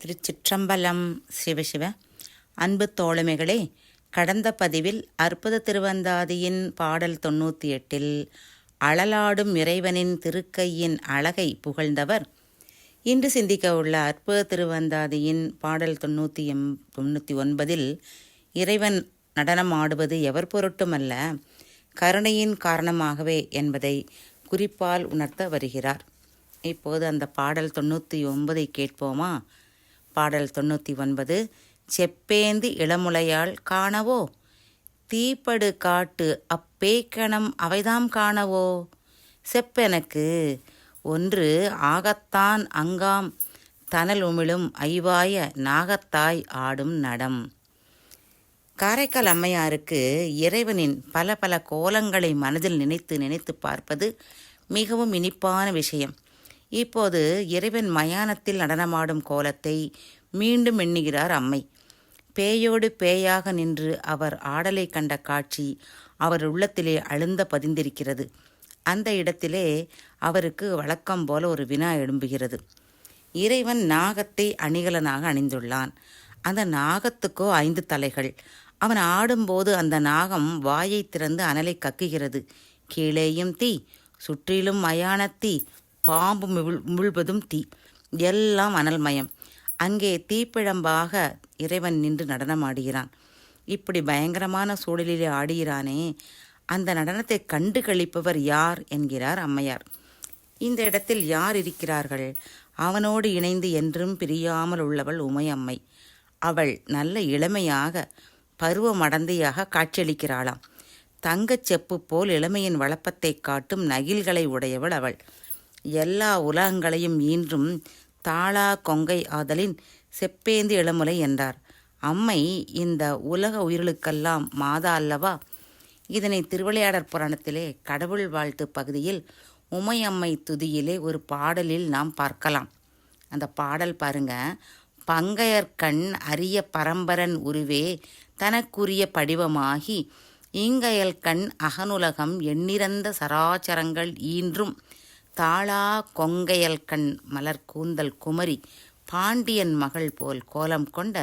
திருச்சிற்றம்பலம் சிவசிவ அன்பு தோழமைகளே கடந்த பதிவில் அற்புத திருவந்தாதியின் பாடல் தொண்ணூற்றி எட்டில் அழலாடும் இறைவனின் திருக்கையின் அழகை புகழ்ந்தவர். இன்று சிந்திக்க உள்ள அற்புத திருவந்தாதியின் பாடல் தொண்ணூற்றி எம் தொண்ணூற்றி ஒன்பதில் இறைவன் நடனம் ஆடுவது எவர் பொருட்டுமல்ல கருணையின் காரணமாகவே என்பதை குறிப்பால் உணர்த்த வருகிறார். இப்போது அந்த பாடல் தொண்ணூற்றி ஒன்பதை கேட்போமா? பாடல் தொண்ணூற்றி ஒன்பது செப்பேந்து இளமுலையால் காணவோ? தீப்படு காட்டு அப்பேக்கணம் அவைதாம் காணவோ? செப்பெனக்கு ஒன்று ஆகத்தான் அங்காம் தனல் உமிழும் ஐவாய நாகத்தாய் ஆடும் நடம். காரைக்கால் அம்மையாருக்கு இறைவனின் பல பல கோலங்களை மனதில் நினைத்து நினைத்து பார்ப்பது மிகவும் இனிப்பான விஷயம். இப்போது இறைவன் மயானத்தில் நடனமாடும் கோலத்தை மீண்டும் எண்ணுகிறார் அம்மை. பேயோடு பேயாக நின்று அவர் ஆடலை கண்ட காட்சி அவர் உள்ளத்திலே அழுந்த பதிந்திருக்கிறது. அந்த இடத்திலே அவருக்கு வழக்கம் போல ஒரு வினா எழும்புகிறது. இறைவன் நாகத்தை அணிகலனாக அணிந்துள்ளான். அந்த நாகத்துக்கோ ஐந்து தலைகள். அவன் ஆடும்போது அந்த நாகம் வாயை திறந்து அனலை கக்குகிறது. கீழேயும் தீ சுற்றிலும் மயானத்தீ தீ பாம்பு மிழ் முழுவதும் தீ. எல்லாம் அனல்மயம். அங்கே தீப்பிழம்பாக இறைவன் நின்று நடனமாடுகிறான். இப்படி பயங்கரமான சூழலிலே ஆடுகிறானே அந்த நடனத்தை கண்டு கழிப்பவர் யார் என்கிறார் அம்மையார். இந்த இடத்தில் யார் இருக்கிறார்கள்? அவனோடு இணைந்து என்றும் பிரியாமல் உள்ளவள் உமையம்மை. அவள் நல்ல இளமையாக பருவமடந்தையாக காட்சியளிக்கிறாளாம். தங்கச் செப்பு போல் இளமையின் வளப்பத்தை காட்டும் நகில்களை உடையவள் அவள். எல்லா உலகங்களையும் ஈன்றும் தாளா கொங்கை ஆதலின் செப்பேந்து இளமுலை என்றார். அம்மை இந்த உலக உயிர்களுக்கெல்லாம் மாதா அல்லவா? இதனை திருவிளையாடற் புராணத்திலே கடவுள் வாழ்த்து பகுதியில் உமையம்மை துதியிலே ஒரு பாடலில் நாம் பார்க்கலாம். அந்த பாடல் பாருங்க. பங்கையர்கண் அரிய பரம்பரன் உருவே தனக்குரிய படிவமாகி ஈங்கையல் கண் அகனுலகம் எண்ணிறந்த சராச்சரங்கள் ஈன்றும் தாளா கொங்கையல் கண் மலர் கூந்தல் குமரி பாண்டியன் மகள் போல் கோலம் கொண்ட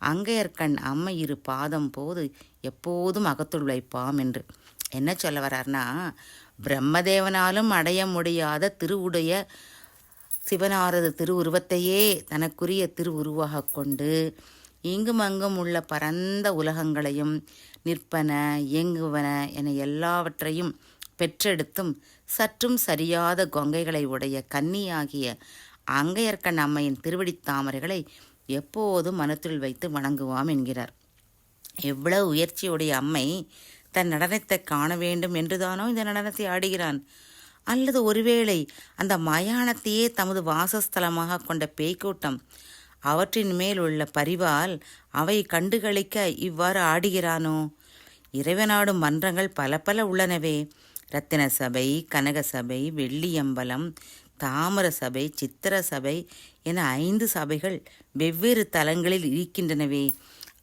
அங்கையர்கண் அம்மை இரு பாதம் போது எப்போதும் அகத்துழைப்பாம் என்று. என்ன சொல்ல வர்றார்னா பிரம்மதேவனாலும் அடைய முடியாத திருவுடைய சிவனாரது திருவுருவத்தையே தனக்குரிய திருவுருவாக கொண்டு இங்கும் அங்கும் உள்ள பரந்த உலகங்களையும் நிற்பன இயங்குவன என எல்லாவற்றையும் பெற்றெடுத்தும் சற்றும் சரியாத கொங்கைகளை உடைய கன்னியாகிய அங்கையர்க்கண் அம்மையின் திருவடித் தாமரைகளை எப்போதும் மனத்தில் வைத்து வணங்குவாம் என்கிறார். எவ்வளவு உயர்ச்சியுடைய அம்மை தன் நடனத்தை காண வேண்டும் என்றுதானோ இந்த நடனத்தை ஆடுகிறான்? அல்லது ஒருவேளை அந்த மயானத்தையே தமது வாசஸ்தலமாக கொண்ட பேய்க்கூட்டம் அவற்றின் மேல் உள்ள பரிவால் அவை கண்டுகளிக்க இவ்வாறு ஆடுகிறானோ? இறைவனாடும் மன்றங்கள் பல பல உள்ளனவே. ரத்தின சபை கனக சபை வெள்ளியம்பலம் தாமர சபை சித்திர சபை என ஐந்து சபைகள் வெவ்வேறு தலங்களில் இருக்கின்றனவே.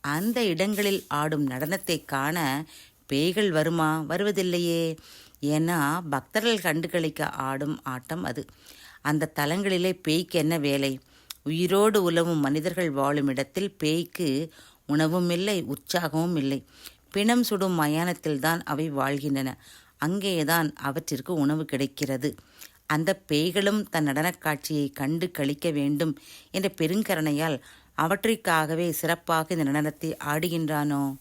அந்த இடங்களில் ஆடும் நடனத்தை காண பேய்கள் வருமா? வருவதில்லையே. ஏன்னா பக்தர்கள் கண்டுகளிக்க ஆடும் ஆட்டம் அது. அந்த தலங்களிலே பேய்க்கு என்ன வேலை? உயிரோடு உலவும் மனிதர்கள் வாழும் இடத்தில் பேய்க்கு உணவும் இல்லை உற்சாகமும் இல்லை பிணம் சுடும் மயானத்தில்தான் அவை வாழ்கின்றன. அங்கேதான் அவற்றிற்கு உணவு கிடைக்கிறது. அந்த பேய்களும் தன் நடனக் காட்சியை கண்டு கழிக்க வேண்டும் என்ற பெருங்கரணையால் அவற்றிற்காகவே சிறப்பாக இந்த நடனத்தை ஆடுகின்றானோ?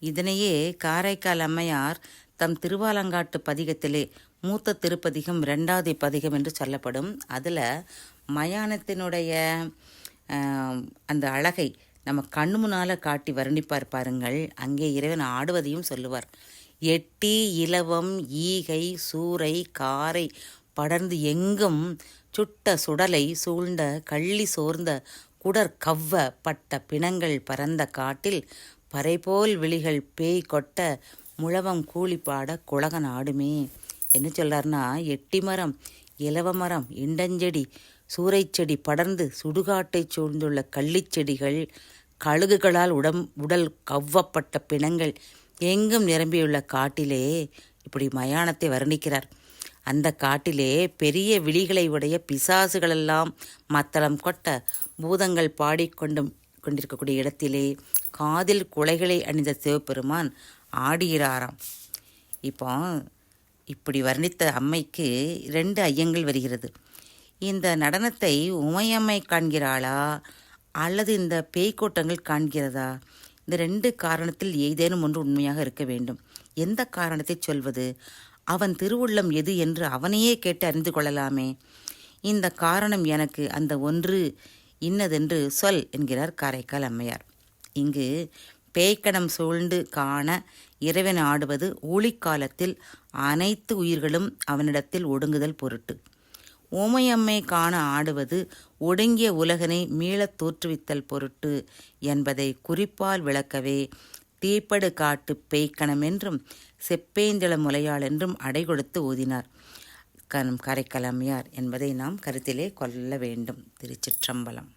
இதனையே காரைக்கால் அம்மையார் தம் திருவாலங்காட்டு பதிகத்திலே மூத்த திருப்பதிகம் ரெண்டாவது பதிகம் என்று சொல்லப்படும். அதில் மயானத்தினுடைய அந்த அழகை நம்ம கண்ணு முன்னால் காட்டி வர்ணிப்பார் பாருங்கள். அங்கே இறைவன் ஆடுவதையும் சொல்லுவார். எட்டி இலவம் ஈகை சூறை காரை படர்ந்து எங்கும் சுட்ட சுடலை சூழ்ந்த கள்ளி சோர்ந்த குடர் கவ்வ பட்ட பிணங்கள் பரந்த காட்டில் பறைபோல் விழிகள் பேய் கொட்ட முழவம் கூலி பாட குலகன் ஆடுமே என்ன சொல்றாருன்னா எட்டி மரம் இலவ மரம் இண்டஞ்செடி சூறைச்செடி படர்ந்து சுடுகாட்டை சூழ்ந்துள்ள கள்ளிச்செடிகள் கழுகுகளால் உடம் உடல் கவ்வப்பட்ட பிணங்கள் எங்கும் நிரம்பியுள்ள காட்டிலே இப்படி மயானத்தை வர்ணிக்கிறார். அந்த காட்டிலே பெரிய விழிகளை உடைய பிசாசுகளெல்லாம் மத்தளம் கொட்ட பூதங்கள் பாடிக்கொண்டும் கொண்டிருக்கக்கூடிய இடத்திலே காதில் குலைகளை அணிந்த சிவபெருமான் ஆடுகிறாராம். இப்போ இப்படி வர்ணித்த அம்மைக்கு ரெண்டு ஐயங்கள் வருகிறது. இந்த நடனத்தை உமையம்மை காண்கிறாளா அல்லது இந்த பேய்க்கூட்டங்கள் காண்கிறதா? இந்த ரெண்டு காரணத்தில் ஏதேனும் ஒன்று உண்மையாக இருக்க வேண்டும். எந்த காரணத்தை சொல்வது? அவன் திருவுள்ளம் எது என்று அவனையே கேட்டு அறிந்து கொள்ளலாமே. இந்த காரணம் எனக்கு அந்த ஒன்று இன்னதென்று சொல் என்கிறார் காரைக்கால் அம்மையார். இங்கு பேய்க்கணம் சூழ்ந்து காண இறைவன் ஆடுவது ஊழிக்காலத்தில் அனைத்து உயிர்களும் அவனிடத்தில் ஒடுங்குதல் பொருட்டு. ஊமையம்மை காண ஆடுவது ஒடுங்கிய உலகனை மீளத் தோற்றுவித்தல் பொருட்டு என்பதை குறிப்பால் விளக்கவே தீப்படு காட்டு பேய்க்கணம் என்றும் செப்பேந்தள முலையாள் என்றும் அடை கொடுத்து ஊதினார் கரம் கரைக்கலமையார் என்பதை நாம் கருத்திலே கொள்ள வேண்டும். திருச்சிற்றம்பலம்.